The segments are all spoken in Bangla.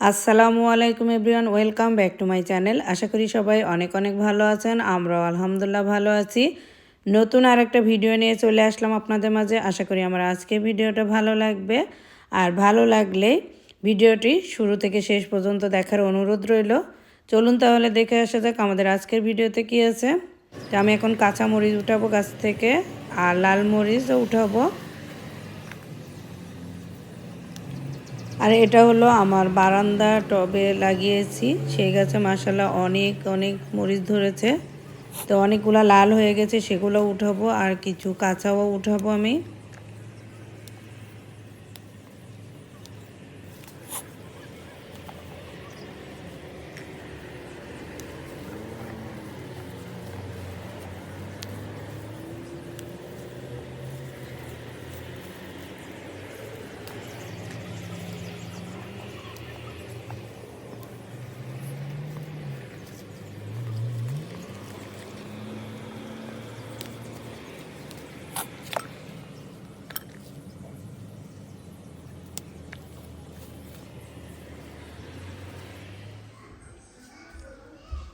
আসসালামু আলাইকুম everyone, welcome back to my channel. আশা করি সবাই অনেক অনেক ভালো আছেন, আমরাও আলহামদুলিল্লাহ ভালো আছি। নতুন আর একটা ভিডিও নিয়ে চলে আসলাম আপনাদের মাঝে। আশা করি আমার আজকের ভিডিওটা ভালো লাগবে। আর ভালো লাগলে ভিডিওটি শুরু থেকে শেষ পর্যন্ত দেখার অনুরোধ রইল। চলুন তাহলে দেখে আসা যাক আমাদের আজকের ভিডিওতে কি আছে। আমি এখন কাঁচা মরিচ উঠাবো গাছ থেকে, আর লাল মরিচও উঠাবো। আর এটা হলো আমার বারান্দা টবে লাগিয়েছি। সেই গাছে মাসাল্লাহ অনেক অনেক মরিচ ধরেছে। তো অনেকগুলো লাল হয়ে গেছে, সেগুলো উঠাবো আর কিছু কাঁচাও উঠাবো আমি।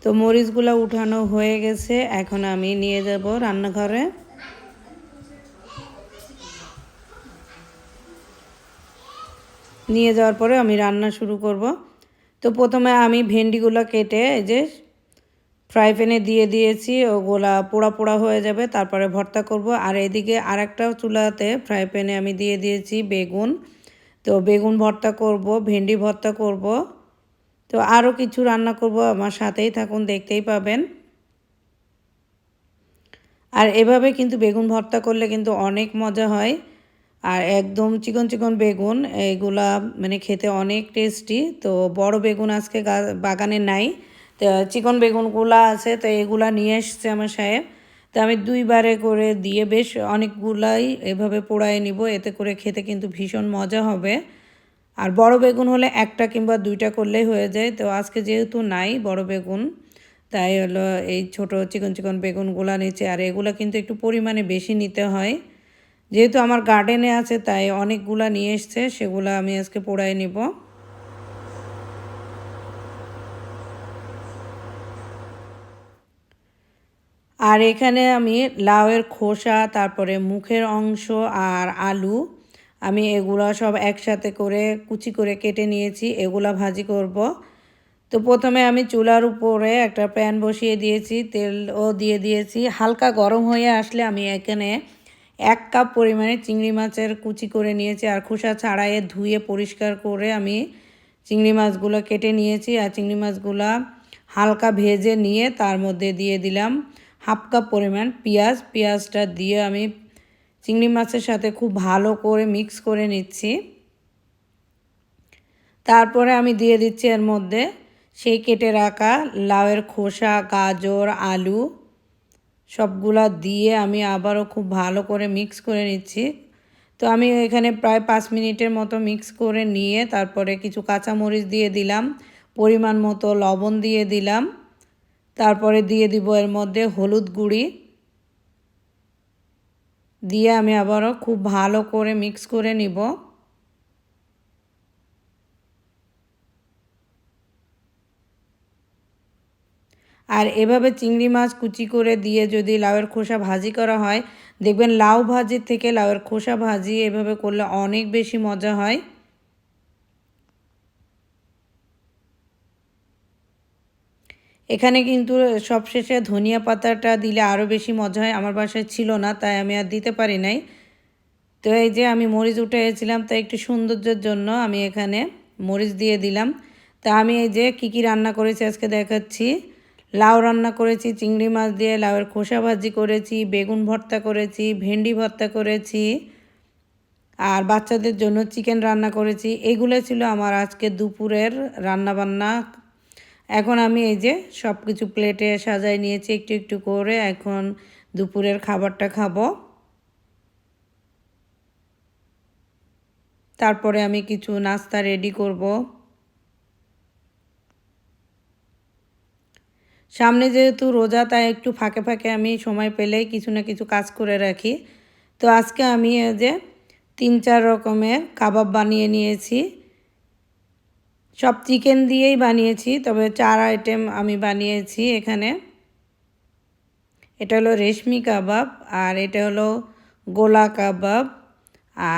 তো মরিচগুলো উঠানো হয়ে গেছে, এখন আমি নিয়ে যাব রান্নাঘরে। নিয়ে যাওয়ার পরে আমি রান্না শুরু করব। তো প্রথমে আমি ভেন্ডিগুলো কেটে এই যে ফ্রাই প্যানে দিয়ে দিয়েছি, ওগুলা পোড়া পোড়া হয়ে যাবে, তারপরে ভর্তা করব। আর এদিকে আরেকটা চুলাতে ফ্রাই প্যানে আমি দিয়ে দিয়েছি বেগুন। তো বেগুন ভর্তা করব, ভেন্ডি ভর্তা করব। তো আরও কিছু রান্না করব, আমার সাথেই থাকুন, দেখতেই পাবেন। আর এভাবে কিন্তু বেগুন ভর্তা করলে কিন্তু অনেক মজা হয়। আর একদম চিকন চিকন বেগুন এইগুলা মানে খেতে অনেক টেস্টি। তো বড় বেগুন আজকে বাগানে নাই। তো চিকন বেগুনগুলা আছে, তো এগুলা নিয়ে এসছে আমার সাহেব। তো আমি দুইবারে করে দিয়ে বেশ অনেকগুলাই এভাবে পোড়ায় নিব, এতে করে খেতে কিন্তু ভীষণ মজা হবে। আর বড় বেগুন হলে একটা কিংবা দুইটা করলেই হয়ে যায়। তো আজকে যেহেতু নাই বড় বেগুন, তাই হলো এই ছোট চিকন চিকন বেগুনগুলা নিচে আর এগুলো কিন্তু একটু পরিমাণে বেশি নিতে হয়। যেহেতু আমার গার্ডেনে আছে, তাই অনেকগুলা নিয়ে এসছে, সেগুলো আমি আজকে পোড়াই নিব। আর এখানে আমি লাউয়ের খোসা, তারপরে মুখের অংশ আর আলু আমি এগুলো সব একসাথে করে কুচি করে কেটে নিয়েছি, এগুলা ভাজি করব। তো প্রথমে আমি চুলার উপরে একটা প্যান বসিয়ে দিয়েছি, তেলও দিয়ে দিয়েছি। হালকা গরম হয়ে আসলে আমি এখানে এক কাপ পরিমাণে চিংড়ি মাছের কুচি করে নিয়েছি আর খোসা ছাড়াইয়ে ধুয়ে পরিষ্কার করে আমি চিংড়ি মাছগুলো কেটে নিয়েছি আর চিংড়ি মাছগুলো হালকা ভেজে নিয়ে তার মধ্যে দিয়ে দিলাম হাফ কাপ পরিমাণ পেঁয়াজ। পেঁয়াজটা দিয়ে আমি চিংড়ি মাছের সাথে খুব ভালো করে মিক্স করে নিচ্ছি। তারপরে আমি দিয়ে দিচ্ছি এর মধ্যে সেই কেটে রাখা লাউয়ের খোসা, গাজর, আলু সবগুলা দিয়ে আমি আবারও খুব ভালো করে মিক্স করে নিচ্ছি। তো আমি এখানে প্রায় পাঁচ মিনিটের মতো মিক্স করে নিয়ে তারপরে কিছু কাঁচামরিচ দিয়ে দিলাম, পরিমাণ মতো লবণ দিয়ে দিলাম। তারপরে দিয়ে দিব এর মধ্যে হলুদ গুঁড়ি। দিয়ে আমি আবারও খুব ভালো করে মিক্স করে নিব। আর এভাবে চিংড়ি মাছ কুচি করে দিয়ে যদি লাউয়ের খোসা ভাজি করা হয়, দেখবেন লাউ ভাজির থেকে লাউয়ের খোসা ভাজি এভাবে করলে অনেক বেশি মজা হয়। এখানে কিন্তু সবশেষে ধনিয়া পাতাটা দিলে আরও বেশি মজা হয়। আমার বাসায় ছিল না, তাই আমি আর দিতে পারি নাই। তো এই যে আমি মরিচ উঠেছিলাম তাই একটু সৌন্দর্যের জন্য আমি এখানে মরিচ দিয়ে দিলাম। তা আমি এই যে কী কী রান্না করেছি আজকে দেখাচ্ছি। লাউ রান্না করেছি, চিংড়ি মাছ দিয়ে লাউয়ের খোসা ভাজি করেছি, বেগুন ভর্তা করেছি, ভেন্ডি ভর্তা করেছি, আর বাচ্চাদের জন্য চিকেন রান্না করেছি। এগুলো ছিল আমার আজকে দুপুরের রান্না বান্না এখন আমি এই যে সব কিছু প্লেটে সাজাই নিয়েছি, একটু একটু করে এখন দুপুরের খাবারটা খাব। তারপরে আমি কিছু নাস্তা রেডি করব। সামনে যেহেতু রোজা, তাই একটু ফাঁকে ফাঁকে আমি সময় পেলেই কিছু না কিছু কাজ করে রাখি। তো আজকে আমি যে তিন চার রকমের কাবাব বানিয়ে নিয়েছি। সব চিকেন দিয়েই বানিয়েছি, তবে চার আইটেম আমি বানিয়েছি এখানে। এটা হলো রেশমি কাবাব, আর এটা হলো গোলা কাবাব,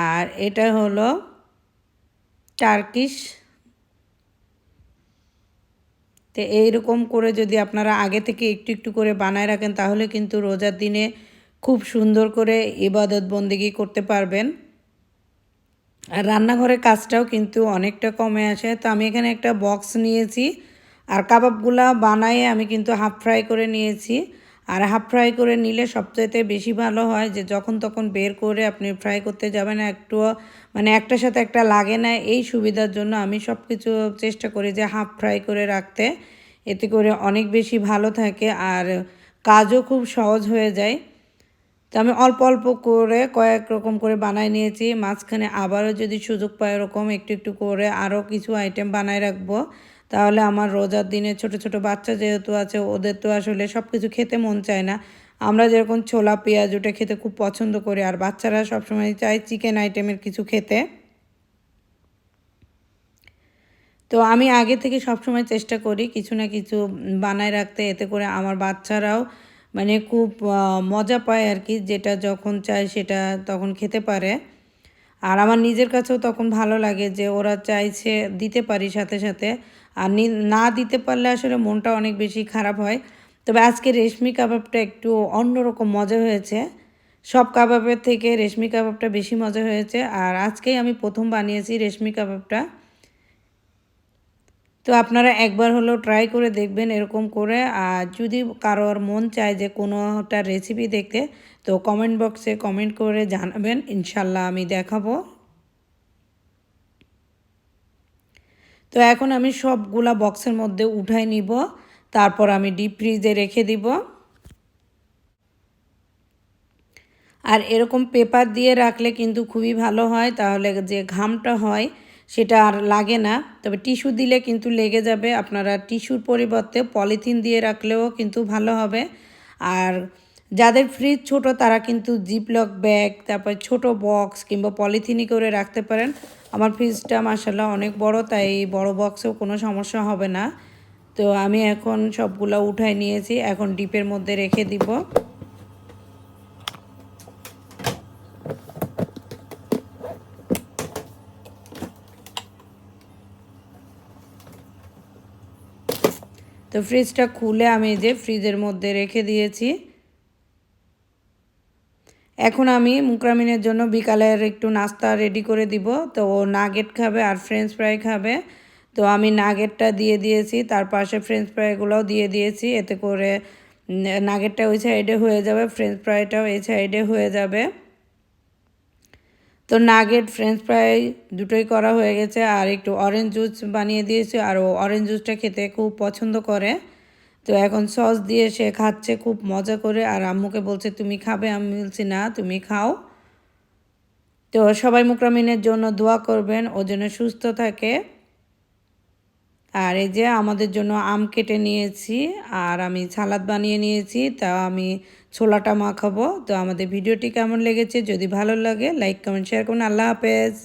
আর এটা হলো টার্কিশ। তো এইরকম করে যদি আপনারা আগে থেকে একটু একটু করে বানায় রাখেন, তাহলে কিন্তু রোজার দিনে খুব সুন্দর করে ইবাদত বন্দিগি করতে পারবেন। আর রান্নাঘরের কাজটাও কিন্তু অনেকটা কমে আসে তো আমি এখানে একটা বক্স নিয়েছি আর কাবাবগুলা বানায়ে আমি কিন্তু হাফ ফ্রাই করে নিয়েছি। আর হাফ ফ্রাই করে নিলে সবচাইতে বেশি ভালো হয় যে যখন তখন বের করে আপনি ফ্রাই করতে যাবেন, একটুও মানে একটার সাথে একটা লাগে না। এই সুবিধার জন্য আমি সব কিছু চেষ্টা করি যে হাফ ফ্রাই করে রাখতে। এতে করে অনেক বেশি ভালো থাকে আর কাজও খুব সহজ হয়ে যায়। তো আমি অল্প অল্প করে কয়েক রকম করে বানাই নিয়েছি। মাঝখানে আবারও যদি সুযোগ পাই ওরকম একটু একটু করে আরও কিছু আইটেম বানাই রাখব। তাহলে আমার রোজার দিনে ছোট ছোট বাচ্চা যেহেতু আছে, ওদের তো আসলে সব কিছু খেতে মন চায় না। আমরা যেরকম ছোলা, পেঁয়াজ ওটা খেতে খুব পছন্দ করি, আর বাচ্চারা সবসময় চায় চিকেন আইটেমের কিছু খেতে। তো আমি আগে থেকে সবসময় চেষ্টা করি কিছু না কিছু বানায় রাখতে, এতে করে আমার বাচ্চারাও মানে খুব মজা পায় আর কি যেটা যখন চায় সেটা তখন খেতে পারে। আর আমার নিজের কাছেও তখন ভালো লাগে যে ওরা চাইছে দিতে পারি সাথে সাথে। আর না দিতে পারলে আসলে মনটা অনেক বেশি খারাপ হয়। তবে আজকে রেশমি কাবাবটা একটু অন্যরকম মজা হয়েছে। সব কাবাবের থেকে রেশমি কাবাবটা বেশি মজা হয়েছে। আর আজকেই আমি প্রথম বানিয়েছি রেশমি কাবাবটা। তো আপনারা একবার হলেও ট্রাই করে দেখবেন এরকম করে। আর যদি কারোর মন চায় যে কোনোটা রেসিপি দেখতে, তো কমেন্ট বক্সে কমেন্ট করে জানাবেন। ইনশাল্লাহ আমি দেখাবো। তো এখন আমি সবগুলা বক্সের মধ্যে উঠাই নিব। তারপর আমি ডিপ ফ্রিজে রেখে দিব। আর এরকম পেপার দিয়ে রাখলে কিন্তু খুবই ভালো হয়। তাহলে যে ঘামটা হয় সেটা আর লাগে না। তবে টিস্যু দিলে কিন্তু লেগে যাবে। আপনারা টিস্যুর পরিবর্তে পলিথিন দিয়ে রাখলেও কিন্তু ভালো হবে। আর যাদের ফ্রিজ ছোট, তারা কিন্তু জিপলক ব্যাগ তারপর ছোট বক্স কিংবা পলিথিনই করে রাখতে পারেন। আমার ফ্রিজটা মাসাল্লাহ অনেক বড়, তাই বড় বক্সেও কোনো সমস্যা হবে না। তো আমি এখন সবগুলো উঠাই নিয়েছি। এখন ডিপের মধ্যে রেখে দিব। তো ফ্রিজটা খুলে আমি যে ফ্রিজের মধ্যে রেখে দিয়েছি। এখন আমি মুকরামিনের জন্য বিকালের একটু নাস্তা রেডি করে দিব। তো ও নাগেট খাবে আর ফ্রেঞ্চ ফ্রাই খাবে। তো আমি নাগেটটা দিয়ে দিয়েছি, তার পাশে ফ্রেঞ্চ ফ্রাইগুলোও দিয়ে দিয়েছি। এতে করে নাগেটটা ওই সাইডে হয়ে যাবে ফ্রেঞ্চ ফ্রাইটাও এই সাইডে হয়ে যাবে। তো নাগেট ফ্রেঞ্চ ফ্রাই দুটোই করা হয়ে গেছে আর একটু অরেঞ্জ জুস বানিয়ে দিয়েছি আর ও অরেঞ্জ জুসটা খেতে খুব পছন্দ করে। তো এখন সস দিয়ে সে খাচ্ছে খুব মজা করে আর আম্মুকে বলছে, তুমি খাবে? আমি বলছি, না, তুমি খাও। তো সবাই মুকরামিনের জন্য দোয়া করবেন, ও যেন সুস্থ থাকে। আর এই যে আমাদের জন্য আম কেটে নিয়েছি আর আমি সালাদ বানিয়ে নিয়েছি, তা আমি ছোলাটা মাখাবো। তো আমাদের ভিডিওটি কেমন লেগেছে? যদি ভালো লাগে লাইক কমেন্ট শেয়ার করুন। আল্লাহ হাফেজ।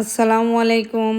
আসসালামু আলাইকুম।